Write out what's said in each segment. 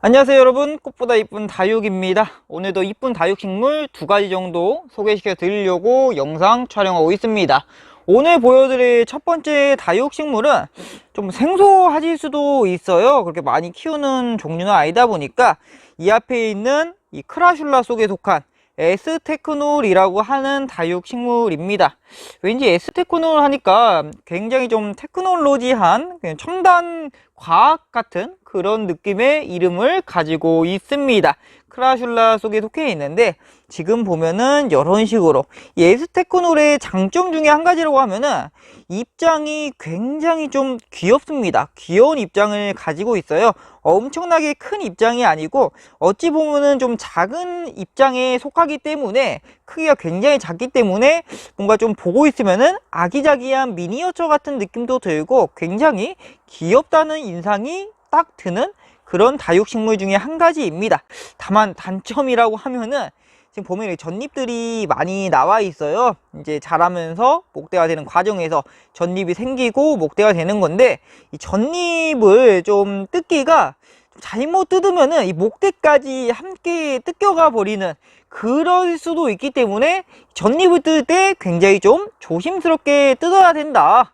안녕하세요 여러분. 꽃보다 이쁜 다육입니다. 오늘도 이쁜 다육 식물 두 가지 정도 소개시켜 드리려고 영상 촬영하고 있습니다. 오늘 보여드릴 첫 번째 다육 식물은 좀 생소하실 수도 있어요. 그렇게 많이 키우는 종류는 아니다 보니까 이 앞에 있는 이 크라슐라 속에 속한 에스테크놀이라고 하는 다육 식물입니다. 왠지 에스테크놀 하니까 굉장히 좀 테크놀로지한 첨단 과학 같은 그런 느낌의 이름을 가지고 있습니다. 크라슐라 속에 속해 있는데 지금 보면은 이런 식으로 이 에스테크놀의 장점 중에 한 가지라고 하면은 입장이 굉장히 좀 귀엽습니다. 귀여운 입장을 가지고 있어요. 엄청나게 큰 입장이 아니고 어찌 보면은 좀 작은 입장에 속하기 때문에 크기가 굉장히 작기 때문에 뭔가 좀 보고 있으면은 아기자기한 미니어처 같은 느낌도 들고 굉장히 귀엽다는 인상이 딱 드는 그런 다육식물 중에 한 가지입니다. 다만 단점이라고 하면은 지금 보면 전잎들이 많이 나와 있어요. 이제 자라면서 목대가 되는 과정에서 전잎이 생기고 목대가 되는 건데 이 전잎을 좀 뜯기가 좀 잘못 뜯으면은 이 목대까지 함께 뜯겨가 버리는 그럴 수도 있기 때문에 전잎을 뜯을 때 굉장히 좀 조심스럽게 뜯어야 된다.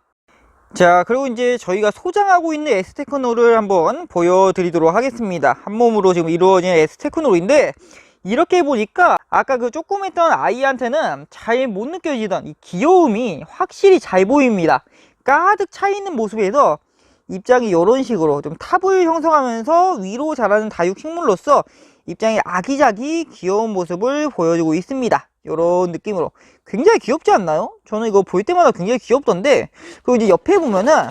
자 그리고 이제 저희가 소장하고 있는 에스테크놀을 한번 보여드리도록 하겠습니다. 한 몸으로 지금 이루어진 에스테크놀인데 이렇게 보니까 아까 그 조그맸던 아이한테는 잘 못 느껴지던 이 귀여움이 확실히 잘 보입니다. 가득 차 있는 모습에서 입장이 이런 식으로 좀 탑을 형성하면서 위로 자라는 다육식물로서 입장이 아기자기 귀여운 모습을 보여주고 있습니다 이런 느낌으로. 굉장히 귀엽지 않나요? 저는 이거 볼 때마다 굉장히 귀엽던데 그리고 이제 옆에 보면은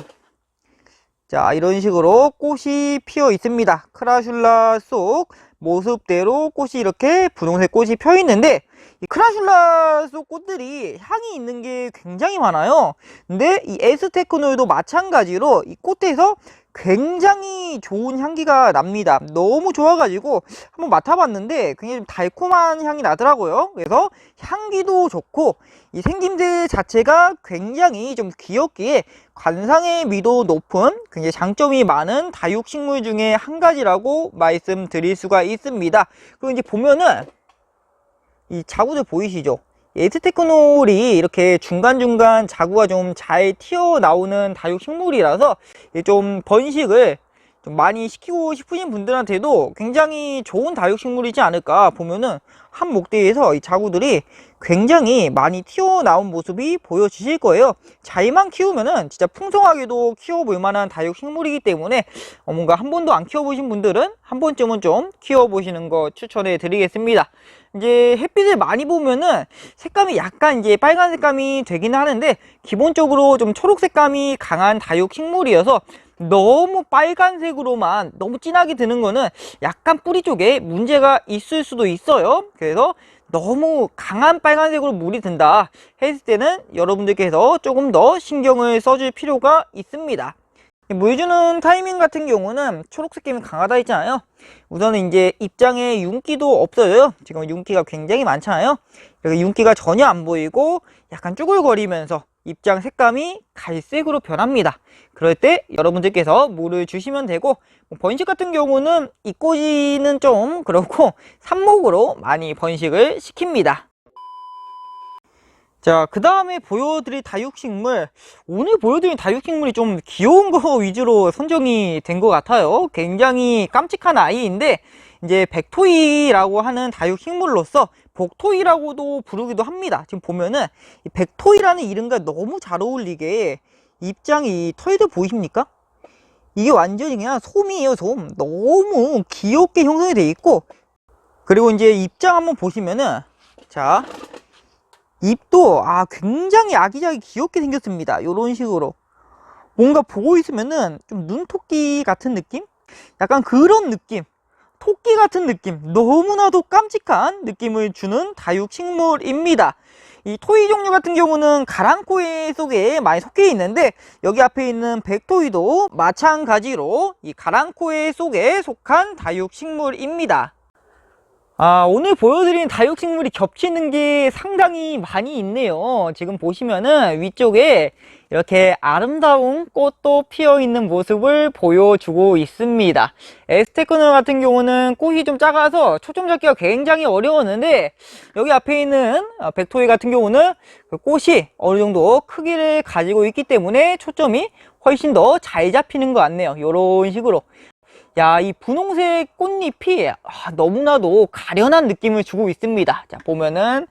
자 이런 식으로 꽃이 피어 있습니다. 크라슐라 속 모습대로 꽃이 이렇게 분홍색 꽃이 펴 있는데 이 크라슐라 속 꽃들이 향이 있는 게 굉장히 많아요. 근데 이 에스테크놀도 마찬가지로 이 꽃에서 굉장히 좋은 향기가 납니다. 너무 좋아가지고 한번 맡아봤는데 굉장히 좀 달콤한 향이 나더라고요. 그래서 향기도 좋고 이 생김새 자체가 굉장히 좀 귀엽기에 관상의 미도 높은 굉장히 장점이 많은 다육식물 중에 한 가지라고 말씀드릴 수가 있습니다. 그리고 이제 보면은 이 자구들 보이시죠 에스테크놀이 이렇게 중간중간 자구가 좀 잘 튀어나오는 다육 식물이라서 좀 번식을 좀 많이 시키고 싶으신 분들한테도 굉장히 좋은 다육식물이지 않을까 보면은 한 목대에서 이 자구들이 굉장히 많이 튀어나온 모습이 보여지실 거예요. 잘만 키우면은 진짜 풍성하게도 키워볼 만한 다육식물이기 때문에 어, 뭔가 한 번도 안 키워보신 분들은 한 번쯤은 좀 키워보시는 거 추천해 드리겠습니다. 이제 햇빛을 많이 보면은 색감이 약간 이제 빨간 색감이 되기는 하는데 기본적으로 좀 초록 색감이 강한 다육식물이어서 너무 빨간색으로만 너무 진하게 드는 거는 약간 뿌리 쪽에 문제가 있을 수도 있어요. 그래서 너무 강한 빨간색으로 물이 든다 했을 때는 여러분들께서 조금 더 신경을 써줄 필요가 있습니다. 물 주는 타이밍 같은 경우는 초록색 감이 강하다 했잖아요. 우선은 이제 입장에 윤기도 없어요. 지금 윤기가 굉장히 많잖아요. 윤기가 전혀 안 보이고 약간 쭈글거리면서 입장 색감이 갈색으로 변합니다 그럴 때 여러분들께서 물을 주시면 되고 뭐 번식 같은 경우는 이꼬지는 좀 그렇고 삽목으로 많이 번식을 시킵니다 자, 그 다음에 보여드릴 다육식물. 오늘 보여드린 다육식물이 좀 귀여운 거 위주로 선정이 된 것 같아요. 굉장히 깜찍한 아이인데, 이제 백토이라고 하는 다육식물로서 복토이라고도 부르기도 합니다. 지금 보면은 이 백토이라는 이름과 너무 잘 어울리게 입장이 터이드 보이십니까? 이게 완전히 그냥 솜이에요, 솜. 너무 귀엽게 형성이 돼 있고, 그리고 이제 입장 한번 보시면은, 자, 입도 아 굉장히 아기자기 귀엽게 생겼습니다 이런 식으로 뭔가 보고 있으면은 좀 눈토끼 같은 느낌? 약간 그런 느낌 토끼 같은 느낌 너무나도 깜찍한 느낌을 주는 다육식물입니다. 이 토이 종류 같은 경우는 가랑코에 속에 많이 속해 있는데 여기 앞에 있는 백토이도 마찬가지로 이 가랑코에 속에 속한 다육식물입니다 아, 오늘 보여드린 다육식물이 겹치는 게 상당히 많이 있네요. 지금 보시면은 위쪽에 이렇게 아름다운 꽃도 피어 있는 모습을 보여주고 있습니다. 에스테크너 같은 경우는 꽃이 좀 작아서 초점 잡기가 굉장히 어려웠는데 여기 앞에 있는 어, 백토이 같은 경우는 그 꽃이 어느 정도 크기를 가지고 있기 때문에 초점이 훨씬 더 잘 잡히는 것 같네요. 이런 식으로. 야, 이 분홍색 꽃잎이 아, 너무나도 가련한 느낌을 주고 있습니다. 자, 보면은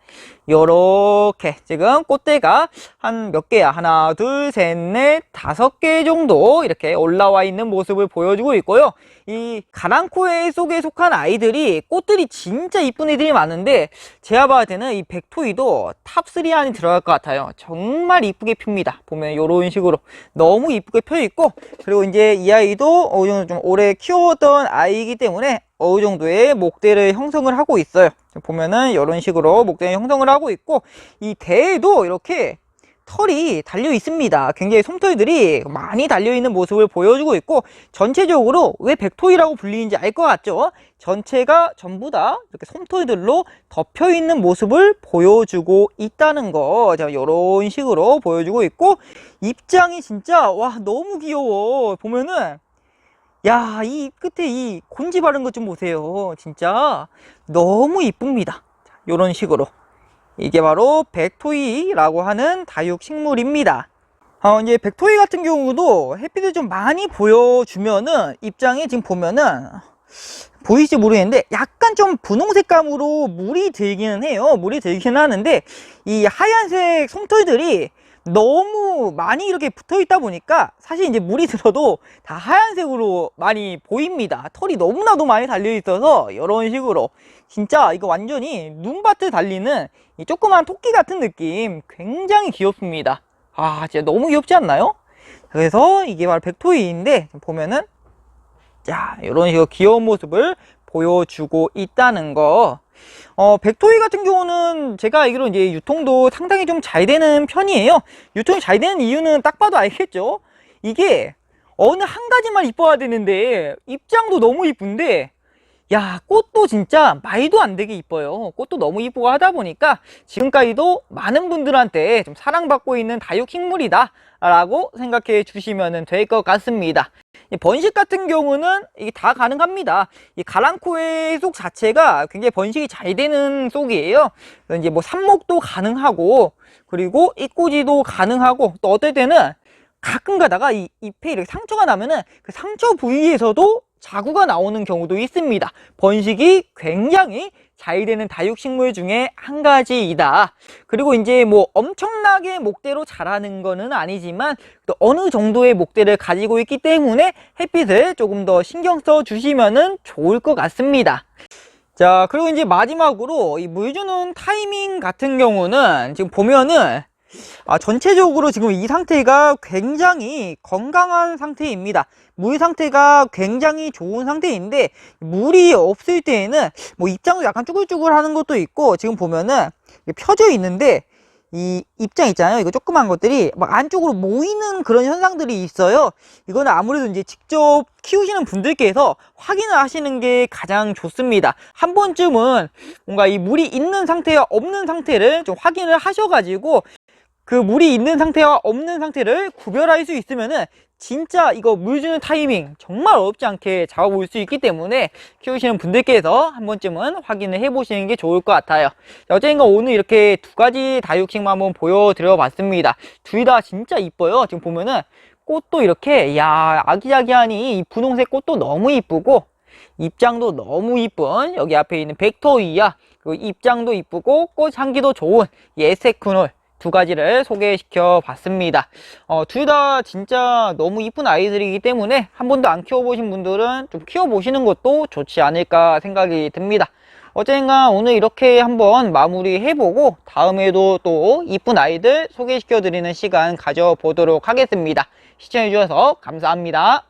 요렇게 지금 꽃대가 한 몇 개야? 하나, 둘, 셋, 넷, 다섯 개 정도 이렇게 올라와 있는 모습을 보여주고 있고요. 이 가랑코에 속에 속한 아이들이 꽃들이 진짜 이쁜 애들이 많은데 제가 봤을 때는 이 백토이도 탑3 안에 들어갈 것 같아요. 정말 이쁘게 핍니다. 보면 요런 식으로 너무 이쁘게 펴 있고 그리고 이제 이 아이도 어느 정도 좀 오래 키웠던 아이이기 때문에 어느 정도의 목대를 형성을 하고 있어요. 보면은 이런 식으로 목대를 형성을 하고 있고 이 대에도 이렇게 털이 달려 있습니다. 굉장히 솜털들이 많이 달려 있는 모습을 보여주고 있고 전체적으로 왜 백토이라고 불리는지 알 것 같죠? 전체가 전부 다 이렇게 솜털들로 덮여 있는 모습을 보여주고 있다는 거. 자, 이런 식으로 보여주고 있고 입장이 진짜 와 너무 귀여워. 보면은 야, 이 끝에 이 곤지 바른 것 좀 보세요. 진짜 너무 이쁩니다. 자, 요런 식으로. 이게 바로 백토이라고 하는 다육 식물입니다. 어, 이제 백토이 같은 경우도 햇빛을 좀 많이 보여주면은 입장에 지금 보면은 보이지 모르겠는데 약간 좀 분홍색감으로 물이 들기는 해요. 물이 들기는 하는데 이 하얀색 솜털들이 너무 많이 이렇게 붙어 있다 보니까 사실 이제 물이 들어도 다 하얀색으로 많이 보입니다. 털이 너무나도 많이 달려 있어서 이런 식으로 진짜 이거 완전히 눈밭에 달리는 이 조그만 토끼 같은 느낌 굉장히 귀엽습니다. 아 진짜 너무 귀엽지 않나요? 그래서 이게 바로 백토이인데 보면은 자 이런 식으로 귀여운 모습을 보여주고 있다는 거 어, 백토이 같은 경우는 제가 알기로 이제 유통도 상당히 좀 잘 되는 편이에요. 유통이 잘 되는 이유는 딱 봐도 알겠죠? 이게 어느 한 가지만 이뻐야 되는데 입장도 너무 이쁜데 야 꽃도 진짜 말도 안 되게 이뻐요. 꽃도 너무 이쁘고 하다 보니까 지금까지도 많은 분들한테 좀 사랑받고 있는 다육식물이다 라고 생각해 주시면 될 것 같습니다. 이 번식 같은 경우는 이게 다 가능합니다. 이 가랑코의 속 자체가 굉장히 번식이 잘 되는 속이에요. 이제 뭐 삽목도 가능하고 그리고 잎꽂이도 가능하고 또 어떨 때는 가끔 가다가 이 잎에 이렇게 상처가 나면은 그 상처 부위에서도 자구가 나오는 경우도 있습니다. 번식이 굉장히 잘 되는 다육식물 중에 한 가지이다. 그리고 이제 뭐 엄청나게 목대로 자라는 거는 아니지만 또 어느 정도의 목대를 가지고 있기 때문에 햇빛을 조금 더 신경 써 주시면은 좋을 것 같습니다. 자, 그리고 이제 마지막으로 이 물 주는 타이밍 같은 경우는 지금 보면은 아, 전체적으로 지금 이 상태가 굉장히 건강한 상태입니다. 물 상태가 굉장히 좋은 상태인데 물이 없을 때에는 뭐 입장도 약간 쭈글쭈글 하는 것도 있고 지금 보면은 펴져 있는데 이 입장 있잖아요. 이거 조그만 것들이 막 안쪽으로 모이는 그런 현상들이 있어요. 이거는 아무래도 이제 직접 키우시는 분들께서 확인을 하시는 게 가장 좋습니다. 한 번쯤은 뭔가 이 물이 있는 상태와 없는 상태를 좀 확인을 하셔가지고 그 물이 있는 상태와 없는 상태를 구별할 수 있으면은 진짜 이거 물 주는 타이밍 정말 어렵지 않게 잡아볼 수 있기 때문에 키우시는 분들께서 한 번쯤은 확인을 해보시는 게 좋을 것 같아요. 자, 어쨌든가 오늘 이렇게 두 가지 다육식만 한번 보여드려 봤습니다. 둘 다 진짜 이뻐요. 지금 보면은 꽃도 이렇게 야 아기자기하니 이 분홍색 꽃도 너무 이쁘고 입장도 너무 이쁜 여기 앞에 있는 벡터 이야 그 입장도 이쁘고 꽃 향기도 좋은 예세쿠놀 두 가지를 소개시켜 봤습니다. 어, 둘 다 진짜 너무 이쁜 아이들이기 때문에 한 번도 안 키워보신 분들은 좀 키워보시는 것도 좋지 않을까 생각이 듭니다. 어쨌든가 오늘 이렇게 한번 마무리 해보고 다음에도 또 이쁜 아이들 소개시켜 드리는 시간 가져보도록 하겠습니다. 시청해주셔서 감사합니다.